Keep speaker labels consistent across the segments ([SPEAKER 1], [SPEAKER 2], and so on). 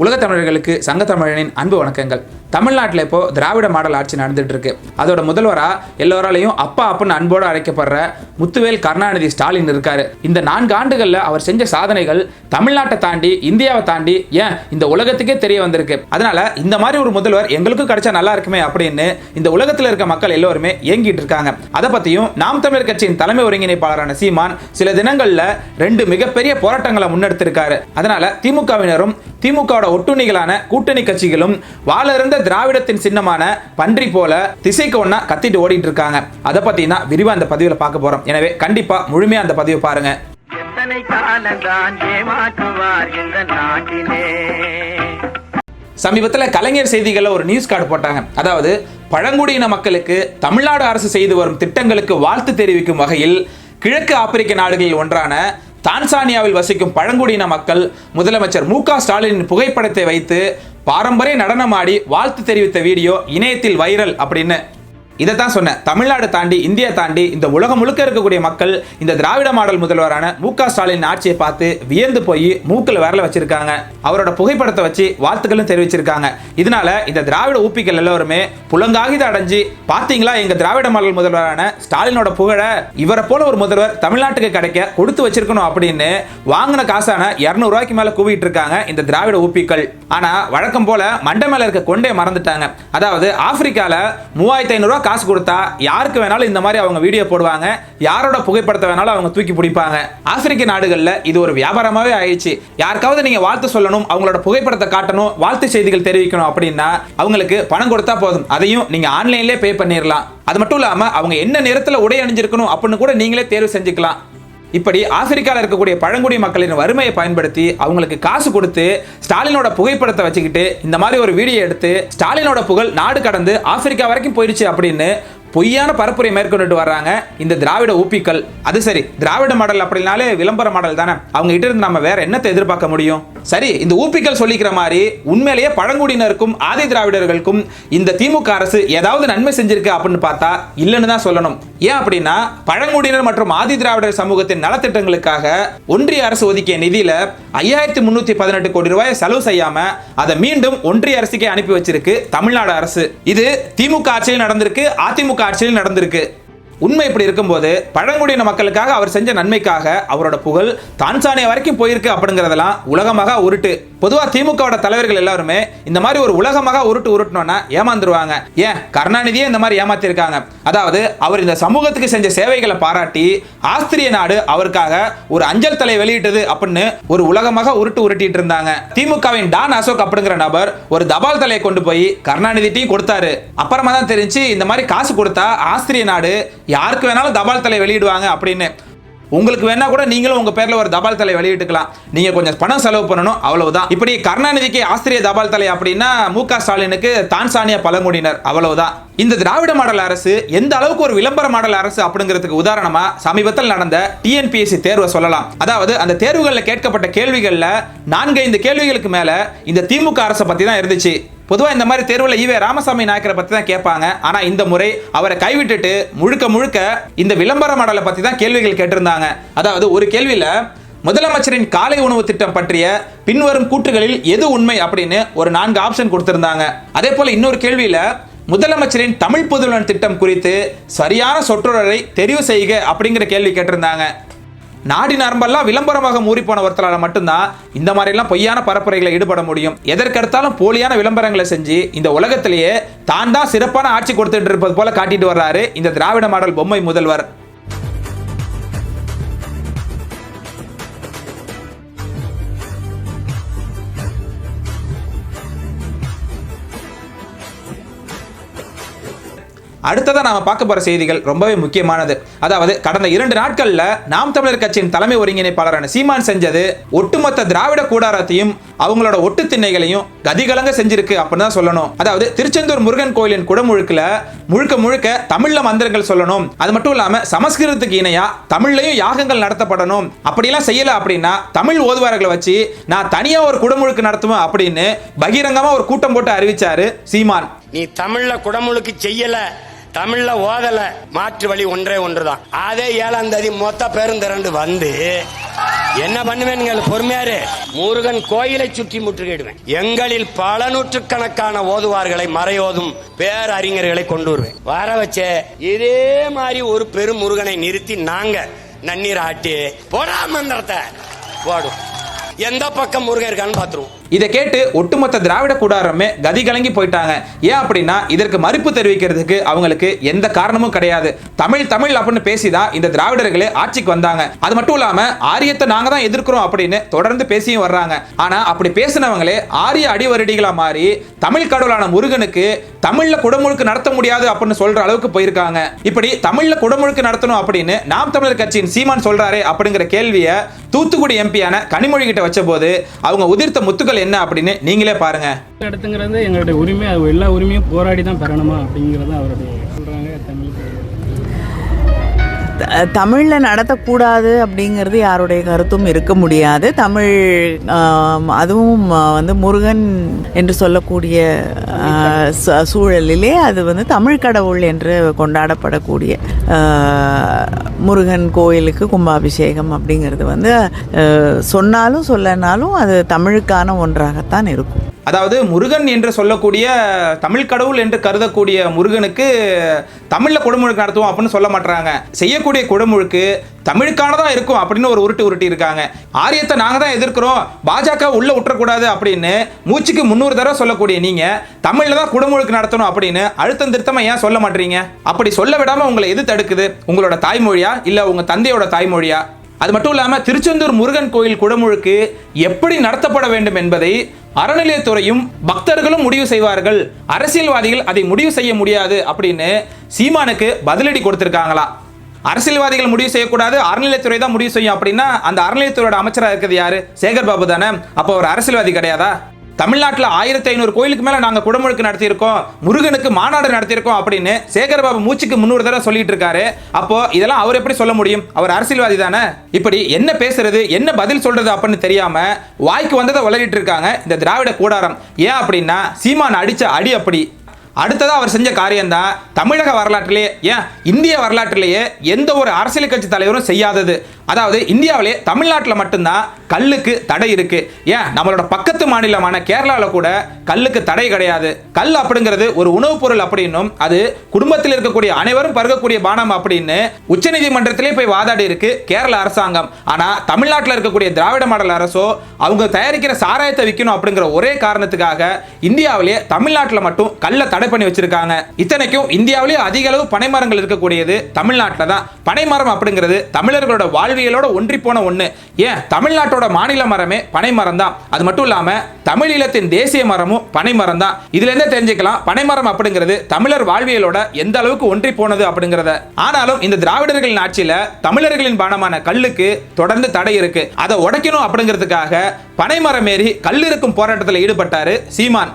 [SPEAKER 1] உலக தமிழர்களுக்கு சங்க தமிழனின் அன்பு வணக்கங்கள். தமிழ்நாட்டில் இப்போ திராவிட மாடல் ஆட்சி நடந்துட்டு இருக்கு அதோட முதல்வரா எல்லோராலையும் அப்பா அப்புன்னு அன்போடு அழைக்கப்படுற முத்துவேல் கருணாநிதி ஸ்டாலின் இருக்காரு. இந்த நான்கு ஆண்டுகள்ல அவர் செஞ்ச சாதனைகள் தமிழ்நாட்டை தாண்டி இந்தியாவை தாண்டி ஏன் இந்த உலகத்துக்கே தெரிய வந்திருக்கு. அதனால இந்த மாதிரி ஒரு முதல்வர் எங்களுக்கும் கிடைச்சா நல்லா இருக்குமே அப்படின்னு இந்த உலகத்தில் இருக்க மக்கள் எல்லோருமே ஏங்கிட்டு இருக்காங்க. அதை பத்தியும் நாம் தமிழர் கட்சியின் தலைமை ஒருங்கிணைப்பாளரான சீமான் சில தினங்கள்ல ரெண்டு மிகப்பெரிய போராட்டங்களை முன்னெடுத்திருக்காரு. அதனால திமுகவினரும் திமுக திமுகவோட ஒட்டுணிகளான கூட்டணி கட்சிகளும் வாழ திராவிடத்தின் சின்னமான பன்றி போல திசைக்கு ஒண்ணா கத்திட்டு ஓடிட்டு இருக்காங்க அதை பத்தி தான் விரிவா அந்த பதிவுல பார்க்க போறோம். எனவே கண்டிப்பா முழுமையா அந்த பதிவை பாருங்க.
[SPEAKER 2] எத்தனை காலந்தான் ஏமாற்றுவார் இந்த நாட்டிலே?
[SPEAKER 1] சமீபத்தில் கலைஞர் செய்திகளில் ஒரு நியூஸ் கார்டு போட்டாங்க. அதாவது பழங்குடியின மக்களுக்கு தமிழ்நாடு அரசு செய்து வரும் திட்டங்களுக்கு வாழ்த்து தெரிவிக்கும் வகையில் கிழக்கு ஆப்பிரிக்க நாடுகளில் ஒன்றான தான்சானியாவில் வசிக்கும் பழங்குடியின மக்கள் முதலமைச்சர் மு க ஸ்டாலினின் புகைப்படத்தை வைத்து பாரம்பரிய நடனமாடி வாழ்த்து தெரிவித்த வீடியோ இணையத்தில் வைரல் அப்படின்னு இதை தான் சொன்னேன். தமிழ்நாடு தாண்டி இந்தியா தாண்டி இந்த உலகம் முழுக்க இருக்கக்கூடிய மக்கள் இந்த திராவிட மாடல் முதல்வரான மு க ஸ்டாலின் ஆட்சியை பார்த்து வியந்து போய் மூக்கில் விரல வச்சிருக்காங்க. அவரோட புகைப்படத்தை வச்சு வாழ்த்துக்களும் தெரிவிச்சிருக்காங்க. இதனால இந்த திராவிட ஊப்பிகள் எல்லாருமே புலங்காகித அடைஞ்சு பார்த்தீங்களா எங்க திராவிட மாடல் முதல்வரான ஸ்டாலினோட புகழை? இவரை போல ஒரு முதல்வர் தமிழ்நாட்டுக்கு கிடைக்க கொடுத்து வச்சிருக்கணும் அப்படின்னு வாங்கின காசான இரநூறு ரூபாய்க்கு மேல கூவிட்டு இருக்காங்க இந்த திராவிட ஊப்பிகள் ஆனா வழக்கம் போல மண்டை மேல இருக்க கொண்டே மறந்துட்டாங்க. அதாவது ஆப்பிரிக்கால மூவாயிரத்தி ஐநூறு ரூபாய் காசு கொடுத்தா யாருக்கு வேணாலும் இந்த மாதிரி அவங்க வீடியோ போடுவாங்க. யாரோட புகைப்படத்தை வேணாலும் அவங்க தூக்கி பிடிப்பாங்க. ஆப்பிரிக்க நாடுகளில் இது ஒரு வியாபாரமாவே ஆயிடுச்சு. யாருக்காவது நீங்க வாழ்த்து சொல்லணும் அவங்களோட புகைப்படத்தை காட்டணும் வாழ்த்து செய்திகள் தெரிவிக்கணும் அப்படின்னா அவங்களுக்கு பணம் கொடுத்தா போதும். அதையும் நீங்க ஆன்லைன்லேயே பே பண்ணிடலாம் அது மட்டும் இல்லாமல் அவங்க என்ன நேரத்தில் உடை அணிஞ்சிருக்கணும் அப்படின்னு கூட நீங்களே தேர்வு செஞ்சுக்கலாம். இப்படி ஆப்பிரிக்காவில் இருக்கக்கூடிய பழங்குடி மக்களின் வறுமையை பயன்படுத்தி அவங்களுக்கு காசு கொடுத்து ஸ்டாலினோட புகைப்படத்தை வச்சுக்கிட்டு இந்த மாதிரி ஒரு வீடியோ எடுத்து ஸ்டாலினோட புகழ் நாடு கடந்து ஆப்பிரிக்கா வரைக்கும் போயிடுச்சு அப்படின்னு பொய்யான பரப்புரை மேற்கொண்டு வர்றாங்க இந்த திராவிட ஊப்பிக்கள் அது சரி திராவிட மாடல் அப்படின்னாலே விளம்பர மாடல் தானே? அவங்க கிட்ட இருந்து நம்ம வேற என்னத்தை எதிர்பார்க்க முடியும்? சரி இந்த ஊப்பிக்கள் சொல்லிக்கிற மாதிரி உண்மையிலேயே பழங்குடியினருக்கும் ஆதி திராவிடர்களுக்கும் இந்த திமுக அரசு ஏதாவது நன்மை செஞ்சிருக்கு அப்படின்னு பார்த்தா இல்லைன்னு தான் சொல்லணும். ஏன் அப்படின்னா பழங்குடியினர் மற்றும் ஆதி திராவிடர் சமூகத்தின் நலத்திட்டங்களுக்காக ஒன்றிய அரசு ஒதுக்கிய நிதியில ஐயாயிரத்தி முன்னூத்தி பதினெட்டு கோடி ரூபாயை செலவு செய்யாம அதை மீண்டும் ஒன்றிய அரசுக்கே அனுப்பி வச்சிருக்கு தமிழ்நாடு அரசு. இது திமுக ஆட்சியில் நடந்திருக்கு அதிமுக காட்சியில் நடந்திருக்கு. உண்மை இப்படி இருக்கும்போது பழங்குடியின மக்களுக்காக அவர் செஞ்ச நன்மைக்காக அவரோட புகழ் தான்சானியா வரைக்கும் போயிருக்கு அப்படிங்கிறதெல்லாம் உலகமாக உருட்டு. பொதுவாக திமுகவோட தலைவர்கள் எல்லாருமே இந்த மாதிரி ஒரு உலகமாக உருட்டு உருட்டணும்னா ஏமாந்துருவாங்க. ஏன்? கருணாநிதியே இந்த மாதிரி ஏமாத்திருக்காங்க. அதாவது அவர் இந்த சமூகத்துக்கு செஞ்ச சேவைகளை பாராட்டி ஆஸ்திரிய நாடு அவருக்காக ஒரு அஞ்சல் தலை வெளியிட்டது அப்படின்னு ஒரு உலகமாக உருட்டு உருட்டிட்டு இருந்தாங்க. திமுகவின் டான் அசோக் அப்படிங்கிற நபர் ஒரு தபால் தலையை கொண்டு போய் கருணாநிதிட்டையும் கொடுத்தாரு. அப்புறமா தான் தெரிஞ்சு இந்த மாதிரி காசு கொடுத்தா ஆஸ்திரிய நாடு யாருக்கு வேணாலும் தபால் தலை வெளியிடுவாங்க அப்படின்னு. உங்களுக்கு வேணா கூட நீங்களும் உங்க பேர்ல ஒரு தபால் தலை வெளியிட்டுக்கலாம். நீங்க கொஞ்சம் பணம் செலவு பண்ணணும் அவ்வளவுதான். இப்படி கருணாநிதிக்கு ஆஸ்திரிய தபால் தலை அப்படின்னா மு க ஸ்டாலினுக்கு தான்சானியா பழங்குடியினர் அவ்வளவுதான். இந்த திராவிட மாடல் அரசு எந்த அளவுக்கு ஒரு விளம்பர மாடல் அரசு அப்படிங்கிறதுக்கு உதாரணமா சமீபத்தில் நடந்த டிஎன்பிஎஸ்சி தேர்வை சொல்லலாம். அதாவது அந்த தேர்வுகளில் கேட்கப்பட்ட கேள்விகளில் நான்கைந்து கேள்விகளுக்கு மேல இந்த திமுக அரசை பத்தி தான் இருந்துச்சு. பொதுவாக இந்த மாதிரி தேர்வில் ஈவே ராமசாமி நாயக்கரை பற்றி தான் கேட்பாங்க. ஆனால் இந்த முறை அவரை கைவிட்டுட்டு முழுக்க முழுக்க இந்த விளம்பர மாடலை பற்றி தான் கேள்விகள் கேட்டிருந்தாங்க. அதாவது ஒரு கேள்வியில் முதலமைச்சரின் காலை உணவு திட்டம் பற்றிய பின்வரும் கூற்றுகளில் எது உண்மை அப்படின்னு ஒரு நான்கு ஆப்ஷன் கொடுத்திருந்தாங்க. அதே போல இன்னொரு கேள்வியில முதலமைச்சரின் தமிழ் புதுவன் திட்டம் குறித்து சரியான சொற்றொடரை தெரிவு செய்க அப்படிங்கிற கேள்வி கேட்டிருந்தாங்க. நாடி நரம்பெல்லாம் விளம்பரமாக மூறி போன ஒருத்தரால் மட்டும்தான் இந்த மாதிரிலாம் பொய்யான பரப்புரைகளை ஈடுபட முடியும். எதற்கெடுத்தாலும் போலியான விளம்பரங்களை செஞ்சு இந்த உலகத்திலேயே தான் தான் சிறப்பான ஆட்சி கொடுத்துட்டு இருப்பது போல காட்டிட்டு வர்றாரு இந்த திராவிட மாடல் பொம்மை முதல்வர். அடுத்ததாக நாம பார்க்க போற செய்திகள் ரொம்பவே முக்கியமானது. அதாவது கடந்த இரண்டு நாட்கள்ல நாம் தமிழர் கட்சியின் தலைமை ஒருங்கிணைப்பாளரான சீமான் செஞ்சது ஒட்டுமொத்த திராவிட கூடாரத்தையும் அவங்களோட ஒட்டு திண்ணைகளையும் கதிகலங்க செஞ்சிருக்கு அப்படின்னு தான் சொல்லணும். அதாவது திருச்செந்தூர் முருகன் கோயிலின் குடமுழுக்கில் முழுக்க முழுக்க தமிழ்ல மந்திரங்கள் சொல்லணும். அது மட்டும் இல்லாம சமஸ்கிருதத்துக்கு இணையா தமிழ்லையும் யாகங்கள் நடத்தப்படணும். அப்படிலாம் செய்யல அப்படின்னா தமிழ் ஓதுவார்களை வச்சு நான் தனியா ஒரு குடமுழுக்கு நடத்துவேன் அப்படின்னு பகிரங்கமா ஒரு கூட்டம் போட்டு அறிவிச்சாரு சீமான்.
[SPEAKER 3] நீ தமிழ்ல குடமுழுக்கு செய்யல. தமிழ்ல ஓதல. மாற்று வழி ஒன்றே ஒன்றுதான். அதே ஏழாம் தேதி மொத்த பேருந்திரண்டு வந்து என்ன பண்ணுவேன் பொறுமையாரு. முருகன் கோயிலை சுற்றி முற்றுகையிடுவேன். எங்களில் பல நூற்றுக்கணக்கான ஓதுவார்களை மறையோதும் பேரறிஞர்களை கொண்டு வருவேன். வர வச்சே இதே மாதிரி ஒரு பெரும் முருகனை நிறுத்தி நாங்க நன்னீர் ஆட்டி போடா மந்திரத்தை. போடும் எந்த பக்கம் முருகன் இருக்கான்னு பாத்துருவோம்.
[SPEAKER 1] இதை கேட்டு ஒட்டுமொத்த திராவிட கூடாரமே கதி கலங்கி போயிட்டாங்க. ஏன் அப்படின்னா இதற்கு மறுப்பு தெரிவிக்கிறதுக்கு அவங்களுக்கு எந்த காரணமும் கிடையாது. தமிழ் தமிழ் அப்படின்னு பேசிதான் இந்த திராவிடர்களே ஆட்சிக்கு வந்தாங்க. அது மட்டும் இல்லாம ஆரியத்தை நாங்க தான் எதிர்க்கிறோம் அப்படின்னு தொடர்ந்து பேசியும் வர்றாங்க. ஆனா அப்படி பேசினவங்களே ஆரிய அடிவரடிகளா மாறி தமிழ் கடவுளான முருகனுக்கு தமிழ்ல குடமுழுக்கு நடத்த முடியாது அப்படின்னு சொல்ற அளவுக்கு போயிருக்காங்க. இப்படி தமிழ்ல குடமுழுக்கு நடத்தணும் அப்படின்னு நாம் தமிழர் கட்சியின் சீமான் சொல்றாரே அப்படிங்கிற கேள்வியை தூத்துக்குடி எம்பியான கனிமொழி கிட்ட வச்ச போது அவங்க உதிர்த்த முத்துக்கள் என்ன அப்படின்னு நீங்களே பாருங்க.
[SPEAKER 4] இடத்துங்கிறது எங்களுடைய உரிமை. எல்லா உரிமையும் போராடி தான் பெறணுமா அப்படிங்கிறத அவருடைய சொல்கிறாங்க
[SPEAKER 5] தமிழ் தமிழில் நடத்தக்கூடாது அப்படிங்கிறது யாருடைய கருத்தும் இருக்க முடியாது. தமிழ் அதுவும் வந்து முருகன் என்று சொல்லக்கூடிய சூழலிலே அது வந்து தமிழ் கடவுள் என்று கொண்டாடப்படக்கூடிய முருகன் கோயிலுக்கு கும்பாபிஷேகம் அப்படிங்கிறது வந்து சொன்னாலும் சொல்லனாலும் அது தமிழுக்கான ஒன்றாகத்தான் இருக்கும்.
[SPEAKER 1] அதாவது முருகன் என்று சொல்லக்கூடிய தமிழ் கடவுள் என்று கருதக்கூடிய முருகனுக்கு தமிழில் கொடுமுழுக்கு நடத்துவோம் அப்படின்னு சொல்ல மாட்டாங்க செய்யக்கூடிய கொடுமுழுக்கு தமிழுக்கானதாக இருக்கும் அப்படின்னு ஒரு உருட்டு உருட்டி இருக்காங்க ஆரியத்தை நாங்கள் தான் எதிர்க்கிறோம். பாஜக உள்ள விட்டுறக்கூடாது அப்படின்னு மூச்சுக்கு முந்நூறு தடவை சொல்லக்கூடிய நீங்க தமிழில் தான் குடமுழுக்கு நடத்தணும் அப்படின்னு அழுத்தம் திருத்தமாக ஏன் சொல்ல மாட்டீங்க அப்படி சொல்ல விடாம உங்களை எது தடுக்குது உங்களோட தாய்மொழியா? இல்லை உங்க தந்தையோட தாய்மொழியா? அது மட்டும் இல்லாமல் திருச்செந்தூர் முருகன் கோயில் குடமுழுக்கு எப்படி நடத்தப்பட வேண்டும் என்பதை அறநிலையத்துறையும் பக்தர்களும் முடிவு செய்வார்கள். அரசியல்வாதிகள் அதை முடிவு செய்ய முடியாது அப்படின்னு சீமானுக்கு பதிலடி கொடுத்திருக்காங்களா? அரசியல்வாதிகள் முடிவு செய்யக்கூடாது அறநிலையத்துறை தான் முடிவு செய்யும் அப்படின்னா அந்த அறநிலையத்துறையோட அமைச்சராக இருக்கிறது யாரு? சேகர் பாபு தானே? அப்போ ஒரு அரசியல்வாதி கிடையாதா? தமிழ்நாட்டில் ஆயிரத்தி ஐநூறு கோயிலுக்கு மேலே நாங்கள் குடமுழுக்கு நடத்தியிருக்கோம் முருகனுக்கு மாநாடு நடத்தியிருக்கோம் அப்படின்னு சேகரபாபு மூச்சுக்கு முன்னூறு தடவை சொல்லிட்டு இருக்காரு. அப்போ இதெல்லாம் அவர் எப்படி சொல்ல முடியும்? அவர் அரசியல்வாதி தானே? இப்படி என்ன பேசுறது என்ன பதில் சொல்றது அப்படின்னு தெரியாம வாய்க்கு வந்ததை உளறிட்டு இருக்காங்க இந்த திராவிட கூடாரம். ஏன் அப்படின்னா சீமான் அடிச்ச அடி அப்படி. அடுத்ததாக அவர் செஞ்ச காரியம்தான் தமிழக வரலாற்றிலேயே ஏன் இந்திய வரலாற்றிலேயே எந்த ஒரு அரசியல் கட்சி தலைவரும் செய்யாதது. அதாவது இந்தியாவிலே தமிழ்நாட்டில் மட்டும்தான் கல்லுக்கு தடை இருக்கு. ஏன்? நம்மளோட பக்கத்து மாநிலமான கேரளாவில் கூட கல்லுக்கு தடை கிடையாது. கல் அப்படிங்கிறது ஒரு உணவுப் பொருள் அப்படின்னும் அது குடும்பத்தில் இருக்கக்கூடிய அனைவரும் பருகக்கூடிய பானம் அப்படின்னு உச்சநீதிமன்றத்திலே போய் வாதாடி இருக்கு கேரள அரசாங்கம். ஆனால் தமிழ்நாட்டில் இருக்கக்கூடிய திராவிட மாடல் அரசோ அவங்க தயாரிக்கிற சாராயத்தை விற்கணும் அப்படிங்கிற ஒரே காரணத்துக்காக இந்தியாவிலே தமிழ்நாட்டில் மட்டும் கல்லை தடை பண்ணி வச்சிருக்காங்க. இத்தனைக்கும் இந்தியாவிலே அதிக அளவு பனைமரங்கள் இருக்கக்கூடியது தமிழ்நாட்டில் தான் பனைமரம் அப்படிங்கிறது தமிழர்களோட வாழ்வியலோட ஒன்றி போன ஒன்று ஏன்? தமிழ்நாட்டோட மாநில மரமே பனை மரம் தான் அது மட்டும் இல்லாம தமிழீழத்தின் தேசிய மரமும் பனை மரம் தான் இதுல இருந்தே தெரிஞ்சுக்கலாம் பனைமரம் அப்படிங்கிறது தமிழர் வாழ்வியலோட எந்த அளவுக்கு ஒன்றி போனது அப்படிங்கிறத. ஆனாலும் இந்த திராவிடர்களின் ஆட்சியில தமிழர்களின் பானமான கல்லுக்கு தொடர்ந்து தடை இருக்கு. அதை உடைக்கணும் அப்படிங்கிறதுக்காக பனைமரம் ஏறி கல் இருக்கும் போராட்டத்தில் ஈடுபட்டாரு சீமான்.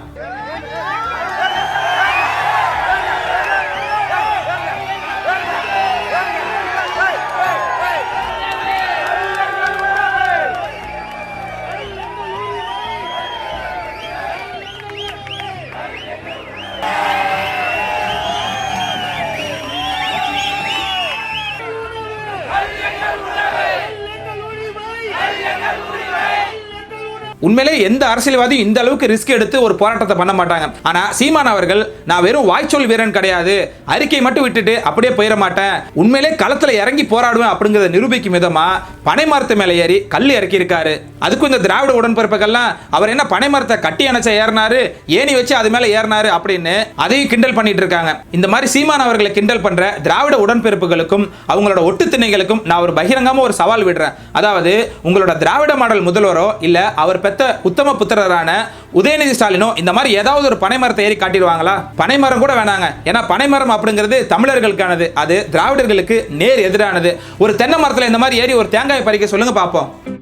[SPEAKER 1] உண்மையிலே எந்த அரசியல்வாதியும் இந்த அளவுக்கு ரிஸ்க் எடுத்து ஒரு போராட்டத்தை பண்ண மாட்டாங்க. ஆனா சீமான் அவர்கள் நான் வெறும் வாய்ச்சொல் வீரன் கிடையாது. அறிக்கை மட்டும் விட்டுட்டு அப்படியே போயிட மாட்டேன். உண்மையிலே களத்துல இறங்கி போராடுவேன் அப்படிங்கறத நிரூபிக்கும் விதமா பனை மரத்து மேல ஏறி கல் இறக்கி இருக்காரு அதுக்கும் இந்த திராவிட உடன்பிறப்புகள்லாம் அவர் என்ன பனை மரத்தை கட்டி அணைச்ச ஏறினாரு? ஏணி வச்சு அது மேல ஏறினாரு? அப்படின்னு அதையும் கிண்டல் பண்ணிட்டு இருக்காங்க. இந்த மாதிரி சீமான் அவர்களை கிண்டல் பண்ற திராவிட உடன்பிறப்புகளுக்கும் அவங்களோட ஒட்டு திணைகளுக்கும் நான் ஒரு பகிரங்கமா ஒரு சவால் விடுறேன். அதாவது உங்களோட திராவிட மாடல் முதல்வரோ இல்ல அவர் பெத்த உத்தம புத்திரரான உதயநிதி ஸ்டாலினோ இந்த மாதிரி ஏதாவது ஒரு பனைமரத்தை ஏறி காட்டிடுவாங்களா? பனைமரம் கூட வேணாங்க. ஏன்னா பனைமரம் அப்படிங்கிறது தமிழர்களுக்கானது. அது திராவிடர்களுக்கு நேர் எதிரானது. ஒரு தென்னை மரத்துல இந்த மாதிரி ஏறி ஒரு தேங்காய் பறிக்க சொல்லுங்க பார்ப்போம்.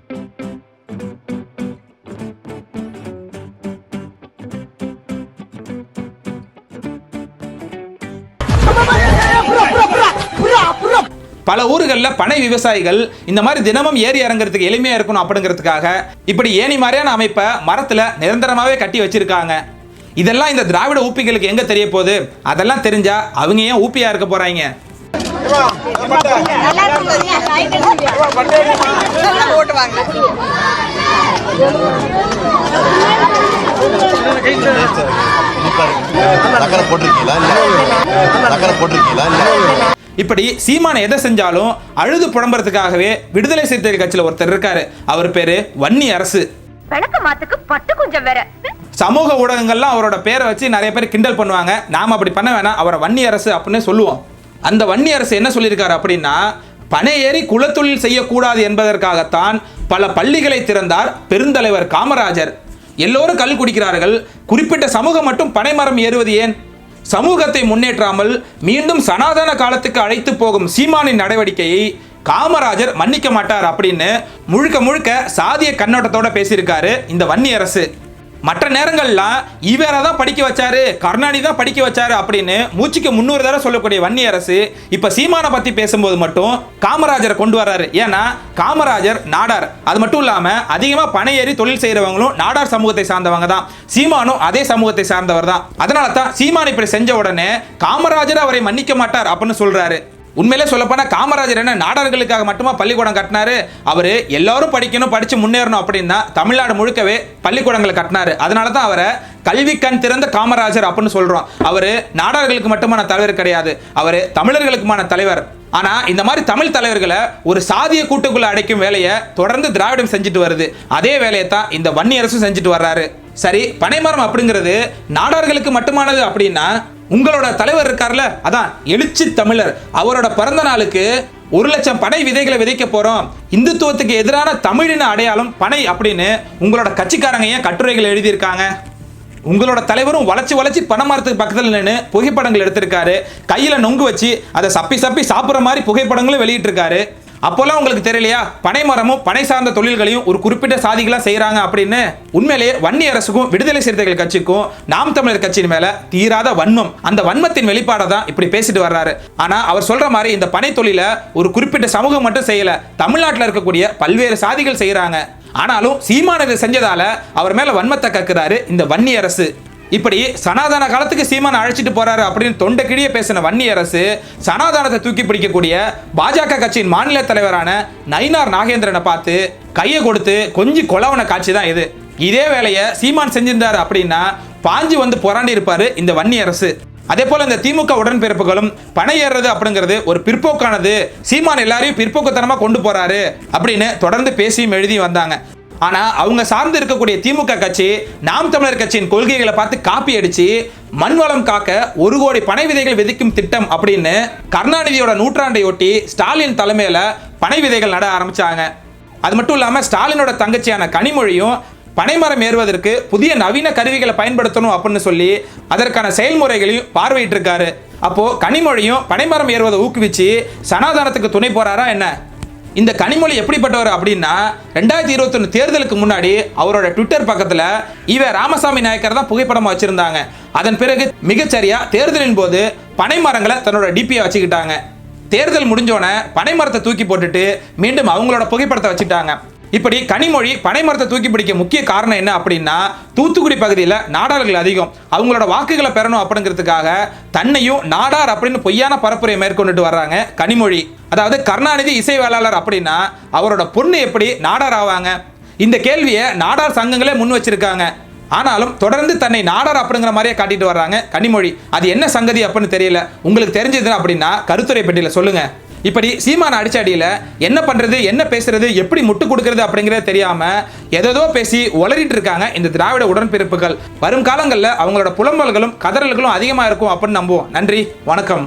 [SPEAKER 1] பல ஊர்களில் பனை விவசாயிகள் இந்த மாதிரி தினமும் ஏறி இறங்குறதுக்கு எளிமையாக இருக்கணும் அப்படிங்கிறதுக்காக இப்படி ஏணி மாதிரியான அமைப்பை மரத்துல நிரந்தரமாகவே கட்டி வச்சிருக்காங்க. இதெல்லாம் இந்த திராவிட ஊப்பிகளுக்கு எங்கே தெரிய போகுது? அதெல்லாம் தெரிஞ்சா அவங்க ஏன் ஊப்பியா இருக்க
[SPEAKER 6] போகிறாங்க போட்டிருக்கீங்களா? இல்ல. போட்டிருக்கீங்களா? இல்ல.
[SPEAKER 1] இப்படி சீமானை எதை செஞ்சாலும் அழுது புலம்புறதுக்காகவே விடுதலை சிறுத்தைகள் கட்சியில் ஒருத்தர் இருக்காரு. அவர் பேரு வன்னி அரசு.
[SPEAKER 7] பட்டு கொஞ்சம் வேற.
[SPEAKER 1] சமூக ஊடகங்கள்லாம் அவரோட பேரை வச்சு நிறைய பேர் கிண்டல் பண்ணுவாங்க. நாம் அப்படி பண்ண வேணாம். அவரை வன்னி அரசு அப்படின்னு சொல்லுவோம். அந்த வன்னி அரசு என்ன சொல்லியிருக்காரு அப்படின்னா பனை ஏறி குலத்தொழில் செய்யக்கூடாது என்பதற்காகத்தான் பல பள்ளிகளை திறந்தார் பெருந்தலைவர் காமராஜர். எல்லோரும் கல் குடிக்கிறார்கள். குறிப்பிட்ட சமூகம் மட்டும் பனைமரம் ஏறுவது ஏன்? சமூகத்தை முன்னேற்றாமல் மீண்டும் சனாதன காலத்துக்கு அழைத்து போகும் சீமானின் நடவடிக்கையை காமராஜர் மன்னிக்க மாட்டார் அப்படின்னு முழுக்க முழுக்க சாதிய கண்ணோட்டத்தோட பேசியிருக்காரு இந்த வன்னி அரசு மற்ற நேரங்கள்லாம் இவரை தான் படிக்க வச்சாரு கருணாநிதி தான் படிக்க வச்சாரு அப்படின்னு மூச்சுக்கு முன்னூறு தடவை சொல்லக்கூடிய வன்னி அரசு இப்ப சீமானை பத்தி பேசும்போது மட்டும் காமராஜரை கொண்டு வர்றாரு. ஏன்னா காமராஜர் நாடார். அது மட்டும் இல்லாம அதிகமா பனை ஏறி தொழில் செய்யறவங்களும் நாடார் சமூகத்தை சார்ந்தவங்க தான். சீமானும் அதே சமூகத்தை சார்ந்தவர் தான். அதனால தான் சீமான் இப்படி செஞ்ச உடனே காமராஜர் அவரை மன்னிக்க மாட்டார் அப்படின்னு சொல்றாரு. உண்மையிலே சொல்லப்போனால் காமராஜர் என்ன நாடார்களுக்காக மட்டுமா பள்ளிக்கூடம் கட்டினாரு? அவர் எல்லாரும் படிக்கணும் படித்து முன்னேறணும் அப்படின்னா தமிழ்நாடு முழுக்கவே பள்ளிக்கூடங்களை கட்டினாரு. அதனால தான் அவரை கல்வி கண் திறந்த காமராஜர் அப்படின்னு சொல்கிறோம் அவர் நாடார்களுக்கு மட்டுமான தலைவர் கிடையாது. அவர் தமிழர்களுக்குமான தலைவர். ஆனால் இந்த மாதிரி தமிழ் தலைவர்களை ஒரு சாதிய கூட்டுக்குள்ள அடைக்கும் வேலையை தொடர்ந்து திராவிடம் செஞ்சுட்டு வருது. அதே வேலையை தான் இந்த வன்னியரசும் செஞ்சுட்டு வர்றாரு. சரி பனைமரம் அப்படிங்கிறது நாடார்களுக்கு மட்டுமானது அப்படின்னா உங்களோட தலைவர் இருக்கார்ல அதான் எழுச்சி தமிழர். அவரோட பிறந்த நாளுக்கு ஒரு லட்சம் பனை விதைகளை விதைக்க போறோம். இந்துத்துவத்துக்கு எதிரான தமிழின அடையாளம் பனை அப்படின்னு உங்களோட கட்சிக்காரங்க ஏன் கட்டுரைகள் எழுதியிருக்காங்க? உங்களோட தலைவரும் வளைச்சி வளைச்சி பனைமரத்துக்கு பக்கத்தில் நின்று புகைப்படங்கள் எடுத்திருக்காரு. கையில நொங்கு வச்சு அதை சப்பி சப்பி சாப்பிட்ற மாதிரி புகைப்படங்களும் வெளியிட்டிருக்காரு. அப்போல்லாம் உங்களுக்கு தெரியலையா? பனை மரமும் பனை சார்ந்த தொழில்களையும் ஒரு குறிப்பிட்ட சாதிகளாக செய்கிறாங்க அப்படின்னு உண்மையிலேயே வன்னி அரசுக்கும் விடுதலை சிறுத்தைகள் கட்சிக்கும் நாம் தமிழர் கட்சியின் மேல தீராத வன்மம். அந்த வன்மத்தின் வெளிப்பாடை தான் இப்படி பேசிட்டு வர்றாரு. ஆனா அவர் சொல்ற மாதிரி இந்த பனை தொழிலை ஒரு குறிப்பிட்ட சமூகம் மட்டும் செய்யல. தமிழ்நாட்டில் இருக்கக்கூடிய பல்வேறு சாதிகள் செய்கிறாங்க ஆனாலும் சீமானது செஞ்சதால அவர் மேல வன்மத்தை கக்குறாரு இந்த வன்னி அரசு. இப்படி சனாதன காலத்துக்கு சீமான் அழைச்சிட்டு போறாரு அப்படின்னு தொண்டை கிழிய பேசின வன்னி அரசு சனாதனத்தை தூக்கி பிடிக்கக்கூடிய பாஜக கட்சியின் மாநில தலைவரான நயினார் நாகேந்திரனை பார்த்து கையை கொடுத்து கொஞ்சம் கொலவன காட்சி தான் இது. இதே வேலையை சீமான் செஞ்சிருந்தாரு அப்படின்னா பாஞ்சு வந்து புறாண்டி இருப்பாரு இந்த வன்னி அரசு. அதே போல இந்த திமுக உடன்பிறப்புகளும் பணம் ஏறுறது அப்படிங்கிறது ஒரு பிற்போக்கானது. சீமான் எல்லாரையும் பிற்போக்குத்தனமா கொண்டு போறாரு அப்படின்னு தொடர்ந்து பேசியும் எழுதியும் வந்தாங்க. ஆனா அவங்க சார்ந்து இருக்கக்கூடிய திமுக கட்சி நாம் தமிழர் கட்சியின் கொள்கைகளை பார்த்து காப்பி அடிச்சு மண் வளம் காக்க ஒரு கோடி பனை விதைகள் விதைக்கும் திட்டம் அப்படின்னு கருணாநிதியோட நூற்றாண்டையொட்டி ஸ்டாலின் தலைமையில பனை விதைகள் நட ஆரம்பிச்சாங்க. அது மட்டும் இல்லாம ஸ்டாலினோட தங்கச்சியான கனிமொழியும் பனைமரம் ஏறுவதற்கு புதிய நவீன கருவிகளை பயன்படுத்தணும் அப்படின்னு சொல்லி அதற்கான செயல்முறைகளையும் பார்வையிட்டு இருக்காரு அப்போ கனிமொழியும் பனைமரம் ஏறுவதை ஊக்குவிச்சு சனாதனத்துக்கு துணை போறாரா என்ன? இந்த கனிமொழி எப்படிப்பட்டவர் அப்படின்னா ரெண்டாயிரத்தி இருபத்தொன்னு தேர்தலுக்கு முன்னாடி அவரோட ட்விட்டர் பக்கத்தில் இவ ராமசாமி நாயக்கர் தான் புகைப்படமாக வச்சிருந்தாங்க. அதன் பிறகு மிகச்சரியா தேர்தலின் போது பனை மரங்களை தன்னோட டிபியை வச்சுக்கிட்டாங்க. தேர்தல் முடிஞ்சோடனே பனைமரத்தை தூக்கி போட்டுட்டு மீண்டும் அவங்களோட புகைப்படத்தை வச்சுட்டாங்க இப்படி கனிமொழி பனைமரத்தை தூக்கி பிடிக்க முக்கிய காரணம் என்ன அப்படின்னா தூத்துக்குடி பகுதியில் நாடார்கள் அதிகம். அவங்களோட வாக்குகளை பெறணும் அப்படிங்கிறதுக்காக தன்னையும் நாடார் அப்படின்னு பொய்யான பரப்புரையை மேற்கொண்டுட்டு வர்றாங்க கனிமொழி. அதாவது கருணாநிதி இசை வேளாளர் அப்படின்னா அவரோட பொண்ணு எப்படி நாடார் ஆவாங்க? இந்த கேள்வியை நாடார் சங்கங்களே முன் வச்சிருக்காங்க. ஆனாலும் தொடர்ந்து தன்னை நாடார் அப்படிங்கிற மாதிரியே காட்டிட்டு வர்றாங்க கனிமொழி. அது என்ன சங்கதி அப்படின்னு தெரியல. உங்களுக்கு தெரிஞ்சது அப்படின்னா கருத்துரை பெட்டியில் சொல்லுங்கள் இப்படி சீமான அடிச்ச அடியில என்ன பண்றது என்ன பேசுறது எப்படி முட்டு கொடுக்கறது அப்படிங்கிறத தெரியாம எதோ பேசி உளறிட்டு இருக்காங்க இந்த திராவிட உடன்பிறப்புகள். வரும் காலங்களில் அவங்களோட புலம்பல்களும் கதறல்களும் அதிகமாக இருக்கும் அப்படின்னு நம்புவோம். நன்றி வணக்கம்.